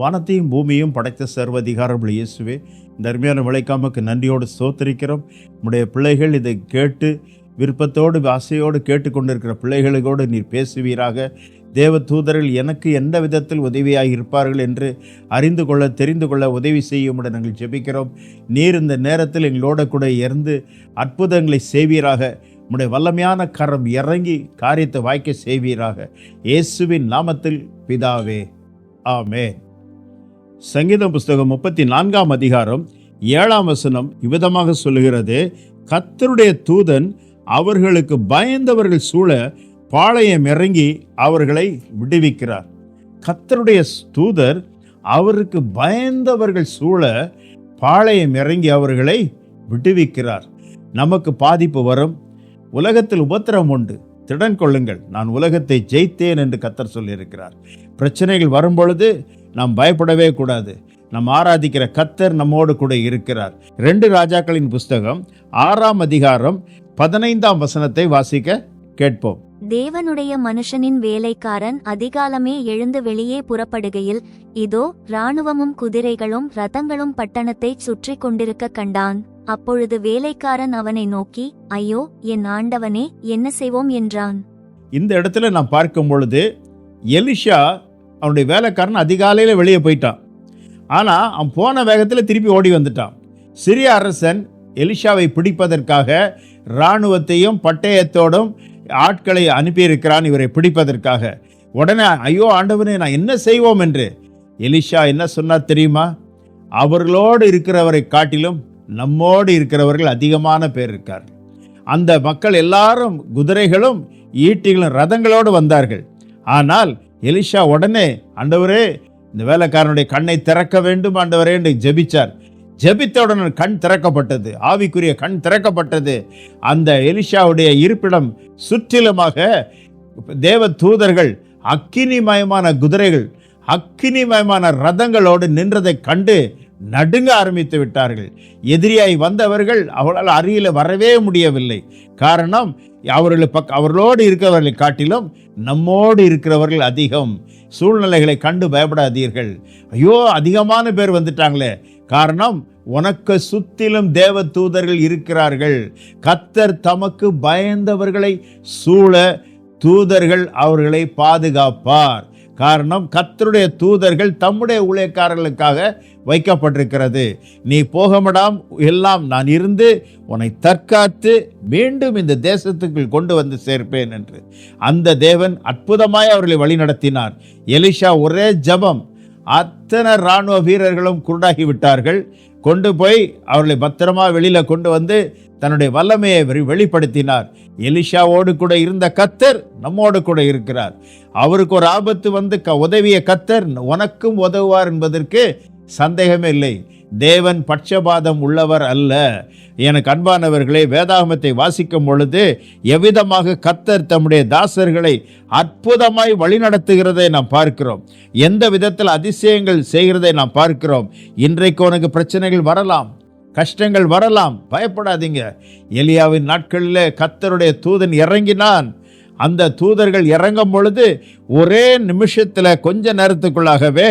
வானத்தையும் பூமியும் படைத்த சர்வதிகாரம் இயேசுவே இந்த அருமையான விளைக்காமக்கு நன்றியோடு சோத்தரிக்கிறோம் நம்முடைய பிள்ளைகள் இதை கேட்டு விருப்பத்தோடு ஆசையோடு கேட்டுக்கொண்டிருக்கிற பிள்ளைகளோடு நீர் பேசுவீராக. தேவ தூதரில் எனக்கு எந்த விதத்தில் உதவியாக இருப்பார்கள் என்று அறிந்து கொள்ள தெரிந்து கொள்ள உதவி செய்யும்படி நாங்கள் ஜெபிக்கிறோம். நீர் இந்த நேரத்தில் எங்களோட கூட இருந்து அற்புதங்களை செய்வீராக. உம்முடைய வல்லமையான கரம் இறங்கி காரியத்தை வாய்க்க செய்வீராக. இயேசுவின் நாமத்தில் பிதாவே. ஆமே சங்கீதம் புஸ்தகம் முப்பத்தி நான்காம் அதிகாரம் ஏழாம் வசனம் இவ்விதமாக சொல்லுகிறது கத்தருடைய தூதன் அவர்களுக்கு பயந்தவர்கள் சூழ பாளையம் இறங்கி அவர்களை விடுவிக்கிறார். கத்தருடைய தூதர் அவருக்கு பயந்தவர்கள் சூழ பாளையம் இறங்கி அவர்களை விடுவிக்கிறார். நமக்கு பாதிப்பு வரும். உலகத்தில் உபத்திரம் உண்டு. திடன் கொள்ளுங்கள். நான் உலகத்தை ஜெயித்தேன் என்று கத்தர் சொல்லியிருக்கிறார். பிரச்சனைகள் வரும் பொழுது நாம் பயப்படவே கூடாது. நாம் ஆராதிக்கிற கத்தர் நம்மோடு கூட இருக்கிறார். ரெண்டு ராஜாக்களின் புஸ்தகம் ஆறாம் அதிகாரம் பதினைந்தாம் வசனத்தை வாசிக்க கேட்போம். தேவனுடைய மனுஷனின் வேலைக்காரன் அதிகாலமே எழுந்து வெளியே புறப்படுகையில் இதோ இராணுவமும் குதிரைகளும் ரதங்களும் பட்டணத்தைச் சுற்றி கொண்டிருக்க கண்டான். அப்பொழுது வேலைக்காரன் அவனை நோக்கி ஐயோ என் ஆண்டவனே என்ன செய்வோம்? என்றான். இந்த இடத்துல நான் பார்க்கும் பொழுது எலிஷா அவனுடைய வேலைக்காரன் அதிகாலையில் வெளியே போயிட்டான். ஆனால் அவன் போன வேகத்தில் திருப்பி ஓடி வந்துட்டான். சிறிய அரசன் எலிஷாவை பிடிப்பதற்காக இராணுவத்தையும் பட்டயத்தோடும் ஆட்களை அனுப்பியிருக்கிறான் இவரை பிடிப்பதற்காக. உடனே ஐயோ ஆண்டவனே நான் என்ன செய்வோம்? என்று எலிஷா என்ன சொன்னார் தெரியுமா? அவர்களோடு இருக்கிறவரை காட்டிலும் நம்மோடு இருக்கிறவர்கள் அதிகமான பேர் இருக்கார். அந்த மக்கள் எல்லாரும் குதிரைகளும் ஈட்டிகளும் ரதங்களோடு வந்தார்கள். ஆனால் எலிஷா உடனே ஆண்டவரே இந்த வேலைக்காரனுடைய கண்ணை திறக்க வேண்டும் ஆண்டவரே என்று ஜெபிச்சார். ஜெபித்தவுடன் கண் திறக்கப்பட்டது ஆவிக்குரிய கண் திறக்கப்பட்டது. அந்த எலிஷாவுடைய இருப்பிடம் சுற்றிலுமாக தேவ தூதர்கள் அக்கினிமயமான குதிரைகள் அக்கினிமயமான ரதங்களோடு நின்றதை கண்டு நடுங்க ஆரம்பித்து விட்டார்கள். எதிரியாய் வந்தவர்கள் அவளால் அருகில் வரவே முடியவில்லை. காரணம் அவர்களை பக் அவர்களோடு இருக்கிறவர்களை காட்டிலும் நம்மோடு இருக்கிறவர்கள் அதிகம். சூழ்நிலைகளை கண்டு பயப்படாதீர்கள். ஐயோ அதிகமான பேர் வந்துட்டாங்களே. காரணம் உனக்கு சுத்திலும் தேவ தூதர்கள் இருக்கிறார்கள். கத்தர் தமக்கு பயந்தவர்களை சூழ தூதர்கள் அவர்களை பாதுகாப்பார். காரணம் கத்தருடைய தூதர்கள் தம்முடைய ஊழியக்காரர்களுக்காக வைக்கப்பட்டிருக்கிறது. நீ போகமடாம் எல்லாம் நான் இருந்து உன்னை தற்காத்து மீண்டும் இந்த தேசத்துக்குள் கொண்டு வந்து சேர்ப்பேன் என்று. அந்த தேவன் அற்புதமாய் அவர்களை வழிநடத்தினார். எலிஷா ஒரே ஜபம். அத்தனை இராணுவ வீரர்களும் குருடாகி விட்டார்கள். கொண்டு போய் அவர்களை பத்திரமா வெளியில கொண்டு வந்து தன்னுடைய வல்லமையை வெளிப்படுத்தினார். எலிஷாவோடு கூட இருந்த கத்தர் நம்மோடு கூட இருக்கிறார். அவருக்கு ஒரு ஆபத்து வந்து க உதவிய கத்தர் உனக்கும் உதவுவார் என்பதற்கு சந்தேகமே இல்லை. தேவன் பட்சபாதம் உள்ளவர் அல்ல. எனக்கு அன்பானவர்களே வேதாகமத்தை வாசிக்கும் பொழுது எவ்விதமாக கத்தர் தம்முடைய தாசர்களை அற்புதமாய் வழிநடத்துகிறதை நாம் பார்க்கிறோம். எந்த விதத்தில் அதிசயங்கள் செய்கிறதை நாம் பார்க்கிறோம். இன்றைக்கு உனக்கு பிரச்சனைகள் வரலாம். கஷ்டங்கள் வரலாம். பயப்படாதீங்க. எலியாவின் நாட்களில் கத்தருடைய தூதன் இறங்கினான். அந்த தூதர்கள் இறங்கும் பொழுது ஒரே நிமிஷத்தில் கொஞ்ச நேரத்துக்குள்ளாகவே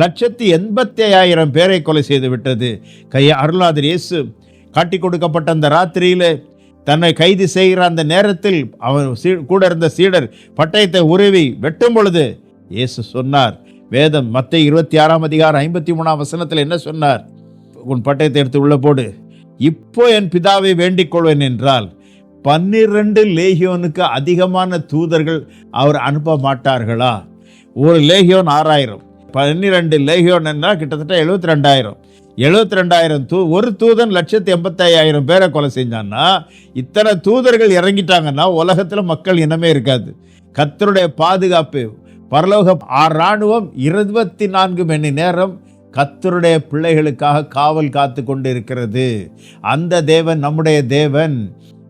லட்சத்தி எண்பத்தி ஐயாயிரம் பேரை கொலை செய்து விட்டது. கைய அருளாதர் இயேசு காட்டி கொடுக்கப்பட்ட அந்த ராத்திரியில் தன்னை கைது செய்கிற அந்த நேரத்தில் அவர் கூட இருந்த சீடர் பட்டயத்தை உருவி வெட்டும் பொழுது இயேசு சொன்னார். வேதம் மத்திய இருபத்தி ஆறாம் அதிகாரம் ஐம்பத்தி மூணாம் வசனத்தில் என்ன சொன்னார்? உன் பட்டயத்தை எடுத்து உள்ள போடு. இப்போ என் பிதாவை வேண்டிக் கொள்வேன் என்றால் பன்னிரண்டு லேகியோனுக்கு அதிகமான தூதர்கள் அவர் அனுப்ப மாட்டார்களா? ஒரு லேகியோன் ஆறாயிரம். பன்னிரெண்டு லேகியோன் என்றால் கிட்டத்தட்ட எழுபத்தி ரெண்டாயிரம் எழுபத்தி ரெண்டாயிரம் தூ ஒரு தூதன் லட்சத்தி எண்பத்தையாயிரம் பேரை கொலை செஞ்சான்னா இத்தனை தூதர்கள் இறங்கிட்டாங்கன்னா உலகத்தில் மக்கள் இனமே இருக்காது. கத்தருடைய பாதுகாப்பு பரலோக ஆ- ராணுவம் இருபத்தி நான்கு மணி நேரம் கத்தருடைய பிள்ளைகளுக்காக காவல் காத்து கொண்டு இருக்கிறது அந்த தேவன் நம்முடைய தேவன்.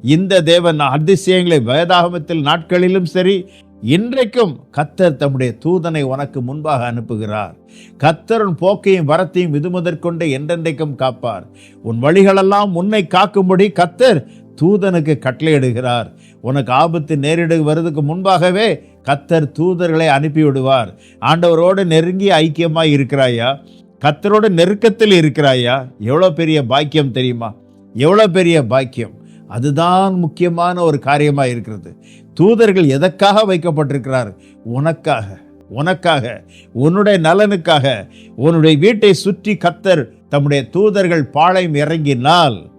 இந்த தேவன் அதிசயங்களை வேதாகமத்தில் நாட்களிலும் சரி இன்றைக்கும் கத்தர் தம்முடைய தூதனை உனக்கு முன்பாக அனுப்புகிறார். கத்தருன் போக்கையும் வரத்தையும் இது முதற்கொண்டு என்றென்றைக்கும் காப்பார். உன் வழிகளெல்லாம் உன்னை காக்கும்படி கத்தர் தூதனுக்கு கட்டளையிடுகிறார். உனக்கு ஆபத்து நேரிடு வருவதற்கு முன்பாகவே கத்தர் தூதர்களை அனுப்பிவிடுவார். ஆண்டவரோடு நெருங்கி ஐக்கியமாய் இருக்கிறாயா? கத்தரோட நெருக்கத்தில் இருக்கிறாயா? எவ்வளோ பெரிய பாக்கியம் தெரியுமா? எவ்வளோ பெரிய பாக்கியம்? அதுதான் முக்கியமான ஒரு காரியமாக இருக்கிறது. தூதர்கள் எதற்காக வைக்கப்பட்டிருக்கிறார்? உனக்காக. உனக்காக. உன்னுடைய நலனுக்காக. உன்னுடைய வீட்டை சுற்றி கத்தர் தம்முடைய தூதர்கள் பாளையம் இறங்கினால்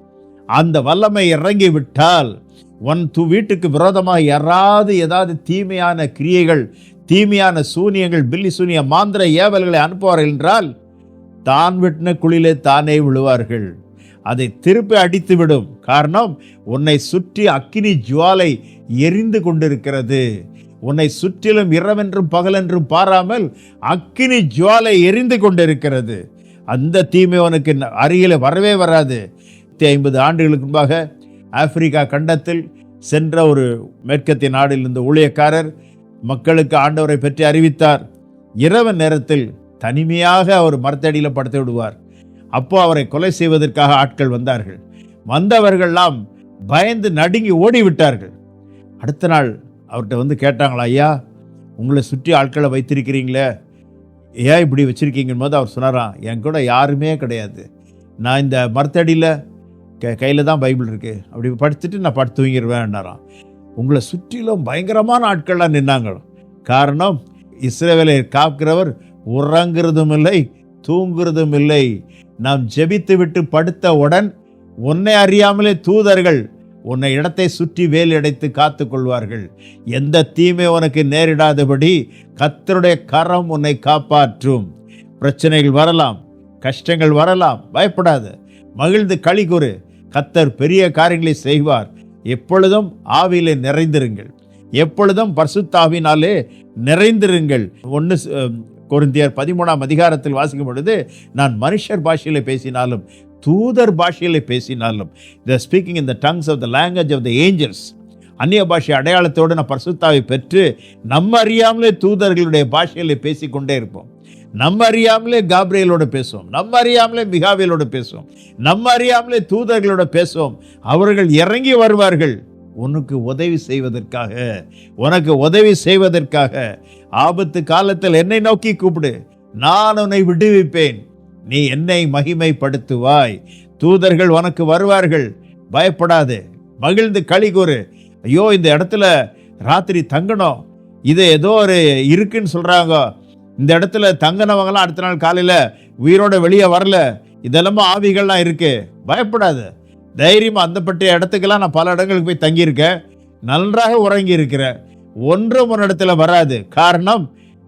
அந்த வல்லமை இறங்கி விட்டால் உன் து வீட்டுக்கு விரோதமாக யாராவது ஏதாவது தீமையான கிரியைகள் தீமையான சூனியங்கள் பில்லி சூனிய மாந்திர ஏவல்களை அனுப்புவார்கள் என்றால் தான் வெட்டின குழியிலே தானே விழுவார்கள். அதை திருப்பி அடித்துவிடும். காரணம் உன்னை சுற்றி அக்கினி ஜுவாலை எரிந்து கொண்டிருக்கிறது. உன்னை சுற்றிலும் இரவென்றும் பகலென்றும் பாராமல் அக்கினி ஜுவாலை எரிந்து கொண்டிருக்கிறது. அந்த தீமை உனக்கு அருகில் வரவே வராது. ஐம்பது ஆண்டுகளுக்கு முன்பாக ஆப்பிரிக்கா கண்டத்தில் சென்ற ஒரு மேற்கத்திய நாடில் இருந்த ஊழியக்காரர் மக்களுக்கு ஆண்டவரை பற்றி அறிவித்தார். இரவு நேரத்தில் தனிமையாக அவர் மரத்தடியில் படுத்து விடுவார். அப்போ அவரை கொலை செய்வதற்காக ஆட்கள் வந்தார்கள். வந்தவர்கள்லாம் பயந்து நடுங்கி ஓடிவிட்டார்கள். அடுத்த நாள் அவர்கிட்ட வந்து கேட்டாங்களா ஐயா உங்களை சுற்றி ஆட்களை வைத்திருக்கிறீங்களே? ஏன் இப்படி வச்சுருக்கீங்கன்னு போது அவர் சொன்னாராம் என் கூட யாருமே கிடையாது. நான் இந்த மரத்தடியில் க கையில் தான் பைபிள் இருக்குது அப்படி படிச்சுட்டு நான் படுத்து தூங்கிடுவேன்னாராம் உங்களை சுற்றிலும் பயங்கரமான ஆட்கள்லாம் நின்னாங்க காரணம் இஸ்ரேவேலை காக்கிறவர் உறங்குறதும் இல்லை தூங்குறதும் இல்லை நாம் ஜெபித்து விட்டு படுத்தவுடன் உன்னை அறியாமலே தூதர்கள் உன்னை இடத்தை சுற்றி வேலையடைத்து காத்து கொள்வார்கள். எந்த தீமை உனக்கு நேரிடாதபடி கத்தருடைய கரம் உன்னை காப்பாற்றும். பிரச்சனைகள் வரலாம் கஷ்டங்கள் வரலாம் பயப்படாது. மகிழ்ந்து களி கூறு கத்தர் பெரிய காரியங்களை செய்வார். எப்பொழுதும் ஆவியிலே நிறைந்திருங்கள். எப்பொழுதும் பர்சுத்தாவினாலே நிறைந்திருங்கள். ஒன்று கொருந்தியர் பதிமூணாம் அதிகாரத்தில் வாசிக்கும் பொழுது நான் மனுஷர் பாஷையில் பேசினாலும் தூதர் பாஷையில் பேசினாலும் the speaking in the tongues of the language of the angels அந்நிய பாஷை அடையாளத்தோடு நான் பரிசுத்தாவை பெற்று நம்ம அறியாமலே தூதர்களுடைய பாஷையிலே பேசிக்கொண்டே இருப்போம். நம்ம அறியாமலே காப்ரியலோட பேசுவோம். நம்ம அறியாமலே மிகாவியலோடு பேசுவோம். நம்ம அறியாமலே தூதர்களோட பேசுவோம். அவர்கள் இறங்கி வருவார்கள். உனக்கு உதவி செய்வதற்காக உனக்கு உதவி செய்வதற்காக ஆபத்து காலத்தில் என்னை நோக்கி கூப்பிடு. நான் உன்னை விடுவிப்பேன். நீ என்னை மகிமைப்படுத்துவாய். தூதர்கள் உனக்கு வருவார்கள். பயப்படாது. மகிழ்ந்து களி கூறு. ஐயோ இந்த இடத்துல ராத்திரி தங்கணும். இது ஏதோ ஒரு இருக்குன்னு சொல்கிறாங்க இந்த இடத்துல தங்கினவங்களாம் அடுத்த நாள் காலையில் உயிரோட வெளியே வரல. இதெல்லாம் ஆவிகள்லாம் இருக்குது பயப்படாது. தைரியமாக அந்தப்பட்ட இடத்துக்கெல்லாம் நான் பல இடங்களுக்கு போய் தங்கியிருக்கேன். நன்றாக உறங்கி இருக்கிறேன் ஒன்றும் உன்னிடத்துல வராது. காரணம்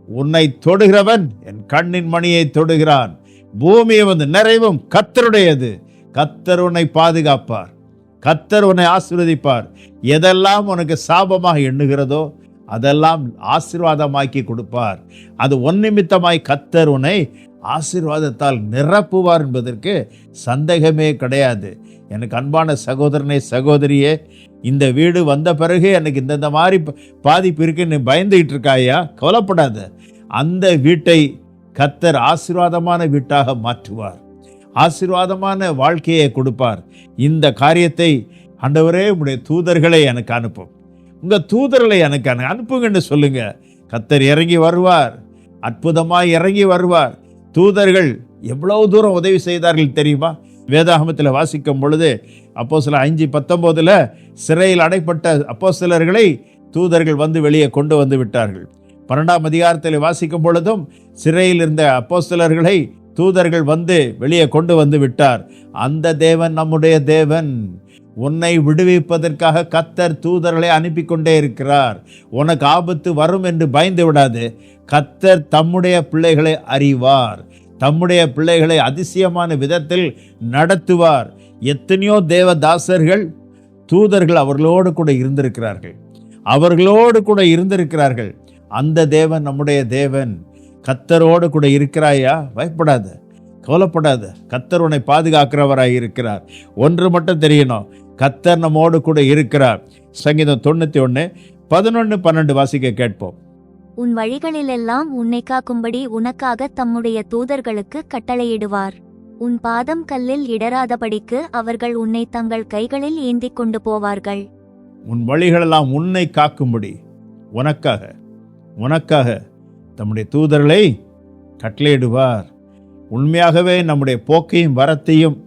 உன்னை தொடுகிறவன் என் கண்ணின் மணியை தொடுகிறான். பூமியை வந்து நிறைவும் கத்தருடையது கத்தர் உன்னை பாதுகாப்பார். கத்தர் உன்னை ஆசிர்வதிப்பார். எதெல்லாம் உனக்கு சாபமாக எண்ணுகிறதோ அதெல்லாம் ஆசீர்வாதமாக்கி கொடுப்பார். அது ஒன் நிமித்தமாய் கத்தர் உன்னை ஆசீர்வாதத்தால் நிரப்புவார் என்பதற்கு சந்தேகமே கிடையாது. எனக்கு அன்பான சகோதரனே சகோதரியே இந்த வீடு வந்த பிறகு எனக்கு இந்தந்த மாதிரி பாதிப்பு இருக்குன்னு பயந்துகிட்டு இருக்காயா? கவலைப்படாத. அந்த வீட்டை கத்தர் ஆசீர்வாதமான வீட்டாக மாற்றுவார். ஆசீர்வாதமான வாழ்க்கையை கொடுப்பார். இந்த காரியத்தை ஆண்டவரே உடைய தூதர்களை எனக்கு அனுப்பும். உங்கள் தூதர்களை எனக்கு அனு- அனுப்புங்கன்னு சொல்லுங்கள் கத்தர் இறங்கி வருவார். அற்புதமாக இறங்கி வருவார். தூதர்கள் எவ்வளவு தூரம் உதவி செய்தார்கள் தெரியுமா? வேதாகமத்தில் வாசிக்கும் பொழுது அப்போ சில அஞ்சு பத்தொம்போதில் சிறையில் அடைப்பட்ட அப்போ சிலர்களை தூதர்கள் வந்து வெளியே கொண்டு வந்து விட்டார்கள். பன்னெண்டாம் அதிகாரத்தில் வாசிக்கும் பொழுதும் சிறையில் இருந்த அப்போஸ்தலர்களை தூதர்கள் வந்து வெளியே கொண்டு வந்து விட்டார். அந்த தேவன் நம்முடைய தேவன். உன்னை விடுவிப்பதற்காக கத்தர் தூதர்களை அனுப்பி கொண்டே இருக்கிறார். உனக்கு ஆபத்து வரும் என்று பயந்து விடாது. கத்தர் தம்முடைய பிள்ளைகளை அறிவார். தம்முடைய பிள்ளைகளை அதிசயமான விதத்தில் நடத்துவார். எத்தனையோ தேவதாசர்கள் தூதர்கள் அவர்களோடு கூட இருந்திருக்கிறார்கள். அவர்களோடு கூட இருந்திருக்கிறார்கள். அந்த தேவன் நம்முடைய தேவன். கத்தரோடு கூட இருக்கிறாயா? பயப்படாத. கவலைப்படாத. கத்தர் உன்னை பாதுகாக்கிறவராய் இருக்கிறார். ஒன்று மட்டும் தெரியணும். கத்தர் நம்மோடு கூட இருக்கிறார். சங்கீதம் தொண்ணூற்றி ஒன்று பதினொன்று பன்னெண்டு வாசிக்க கேட்போம். உன் வழிகளிலெல்லாம் உன்னை காக்கும்படி உனக்காக தம்முடைய தூதர்களுக்கு கட்டளையிடுவார். உன் பாதம் கல்லில் இடராதபடிக்கு அவர்கள் உன்னை தங்கள் கைகளில் ஏந்திக் கொண்டு போவார்கள். உன் வழிகளெல்லாம் உன்னை காக்கும்படி. உனக்காக. உனக்காக. தம்முடைய தூதர்களை கட்டளையிடுவார். உண்மையாகவே நம்முடைய போக்கையும் வரத்தையும்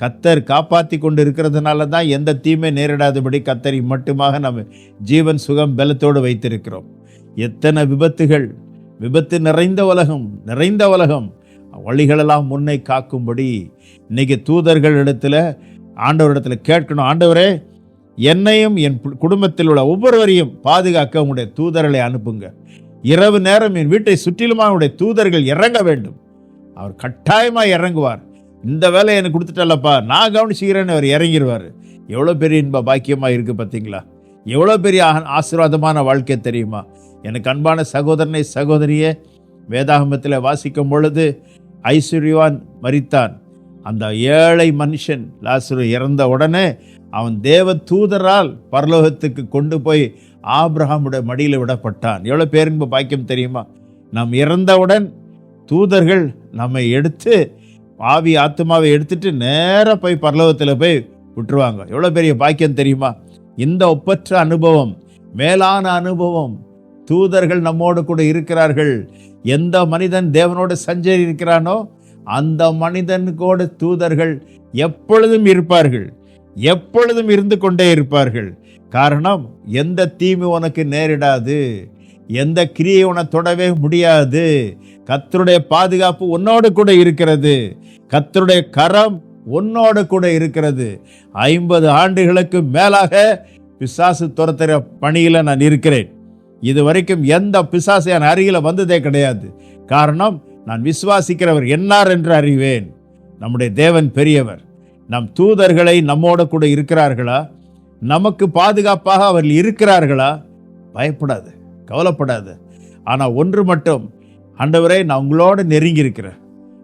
கத்தர் காப்பாற்றி கொண்டு இருக்கிறதுனால தான் எந்த தீமை நேரிடாதபடி கத்தரை மட்டுமாக நம்ம ஜீவன் சுகம் பலத்தோடு வைத்திருக்கிறோம். எத்தனை விபத்துகள் விபத்து நிறைந்த உலகம் நிறைந்த உலகம். வழிகளெல்லாம் முன்னை காக்கும்படி இன்னைக்கு தூதர்கள் இடத்துல ஆண்டவரிடத்துல கேட்கணும். ஆண்டவரே என்னையும் என் குடும்பத்தில் உள்ள ஒவ்வொருவரையும் பாதுகாக்க உங்களுடைய தூதர்களை அனுப்புங்க. இரவு நேரம் என் வீட்டை சுற்றிலுமா அவனுடைய தூதர்கள் இறங்க வேண்டும். அவர் கட்டாயமாக இறங்குவார். இந்த வேலையை எனக்கு கொடுத்துட்டல்லப்பா நான் கவனிச்சுக்கிறேன்னு அவர் இறங்கிடுவார் எவ்வளோ பெரிய இன்ப பாக்கியமாக இருக்குது பார்த்தீங்களா எவ்வளோ பெரிய ஆசீர்வாதமான வாழ்க்கை தெரியுமா? எனக்கு அன்பான சகோதரனை சகோதரியே வேதாகமத்தில் வாசிக்கும் பொழுது ஐஸ்வர்யவான் மரித்தான். அந்த ஏழை மனுஷன் லாசுரு இறந்த உடனே அவன் தேவ தூதரால் பரலோகத்துக்கு கொண்டு போய் ஆப்ரஹாமுடைய மடியில் விடப்பட்டான். எவ்வளோ பேரின்பு பாக்கியம் தெரியுமா? நாம் இறந்தவுடன் தூதர்கள் நம்மை எடுத்து ஆவி ஆத்மாவை எடுத்துட்டு நேராக போய் பரலோகத்தில் போய் விட்டுருவாங்க. எவ்வளோ பெரிய பாக்கியம் தெரியுமா? இந்த ஒப்பற்ற அனுபவம் மேலான அனுபவம் தூதர்கள் நம்மோடு கூட இருக்கிறார்கள். எந்த மனிதன் தேவனோடு சஞ்சரி இருக்கிறானோ அந்த மனிதனுக்கோடு தூதர்கள் எப்பொழுதும் இருப்பார்கள். எப்பொழுதும் இருந்து கொண்டே இருப்பார்கள். காரணம் எந்த தீமை உனக்கு நேரிடாது எந்த கிரியை உன தொடவே முடியாது. கத்தருடைய பாதுகாப்பு உன்னோடு கூட இருக்கிறது. கத்தருடைய கரம் உன்னோடு கூட இருக்கிறது. ஐம்பது ஆண்டுகளுக்கு மேலாக பிசாசு துரத்துகிற பணியில் நான் இருக்கிறேன். இது வரைக்கும் எந்த பிசாசு என் அருகில் வந்ததே கிடையாது. காரணம் நான் விசுவாசிக்கிறவர் என்னார் என்று அறிவேன். நம்முடைய தேவன் பெரியவர். நம் தூதர்களை நம்மோட கூட இருக்கிறார்களா? நமக்கு பாதுகாப்பாக அவர்கள் இருக்கிறார்களா? பயப்படாது கவலைப்படாது. ஆனால் ஒன்று மட்டும் ஆண்டவரே நான் உங்களோடு நெருங்கி இருக்கிறேன்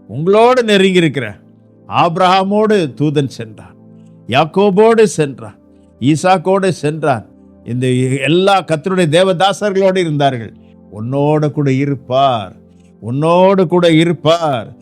உங்களோடு நெருங்கி இருக்கிறேன் ஆப்ரஹாமோடு தூதன் சென்றான். யாக்கோபோடு சென்றான். ஈசாக்கோடு சென்றான். இந்த எல்லா கத்தருடைய தேவதாசர்களோடு இருந்தார்கள். உன்னோடு கூட இருப்பார். உன்னோடு கூட இருப்பார்.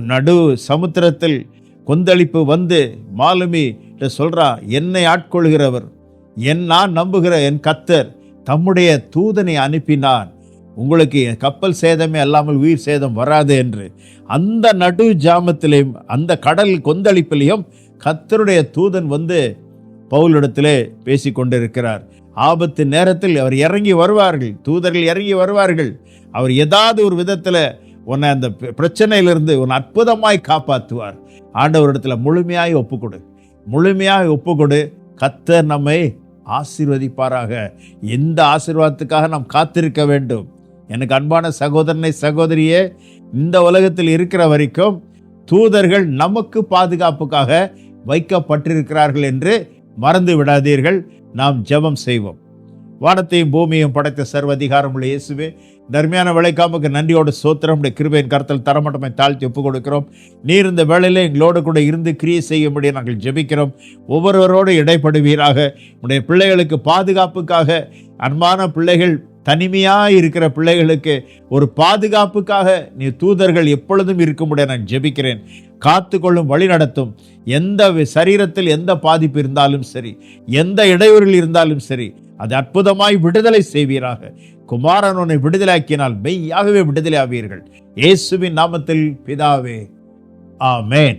நடு சமுத்திரத்தில் கொந்தளிப்பு வந்து மாலுமி சொல்கிறா என்னை ஆட்கொள்கிறவர் என் நான் நம்புகிற என் கத்தர் தம்முடைய தூதனை அனுப்பினான். உங்களுக்கு கப்பல் சேதமே அல்லாமல் உயிர் சேதம் வராது என்று அந்த நடு ஜாமத்திலையும் அந்த கடல் கொந்தளிப்பிலையும் கத்தருடைய தூதன் வந்து பவுலிடத்திலே பேசி கொண்டிருக்கிறார் ஆபத்து நேரத்தில் அவர் இறங்கி வருவார்கள் தூதர்கள் இறங்கி வருவார்கள். அவர் ஏதாவது ஒரு விதத்தில் உன்னை அந்த பிர- பிரச்சனையிலிருந்து உன்னை அற்புதமாய் காப்பாற்றுவார். ஆண்டவரிடத்தில் முழுமையாய் ஒப்புக்கொடு. முழுமையாக ஒப்புக்கொடு. கத்தர் நம்மை ஆசீர்வதிப்பாராக. எந்த ஆசீர்வாதத்துக்காக நாம் காத்திருக்க வேண்டும்? எனக்கு அன்பான சகோதரனை சகோதரியே இந்த உலகத்தில் இருக்கிற வரைக்கும் தூதர்கள் நமக்கு பாதுகாப்புக்காக வைக்கப்பட்டிருக்கிறார்கள் என்று மறந்து விடாதீர்கள் நாம் ஜெபம் செய்வோம். வானத்தையும் பூமியையும் படைத்த சர்வ அதிகாரமுள்ள இயேசுவே தர்மியான விளைக்காமுக்கு நன்றியோடு சோத்திரம் உடைய கிருபையின் கருத்தில் தரமட்டமை தாழ்த்தி ஒப்புக் கொடுக்கிறோம் நீர் இந்த வேளையில் எங்களோடு கூட இருந்து கிரியை செய்ய நாங்கள் ஜெபிக்கிறோம். ஒவ்வொருவரோடு இடைப்படுவீராக. உடைய பிள்ளைகளுக்கு பாதுகாப்புக்காக அன்பான பிள்ளைகள் தனிமையாக இருக்கிற பிள்ளைகளுக்கு ஒரு பாதுகாப்புக்காக நீ தூதர்கள் எப்பொழுதும் இருக்கும்படிய நான் ஜெபிக்கிறேன். காத்து கொள்ளும் வழி நடத்தும். எந்த சரீரத்தில் எந்த பாதிப்பு இருந்தாலும் சரி எந்த இடையூறில் இருந்தாலும் சரி அது அற்புதமாய் விடுதலை செய்வீராக. குமாரன் உன்னை விடுதலையாக்கினால் மெய்யாகவே விடுதலை ஆவீர்கள் இயேசுவின் நாமத்தில் பிதாவே ஆமேன்.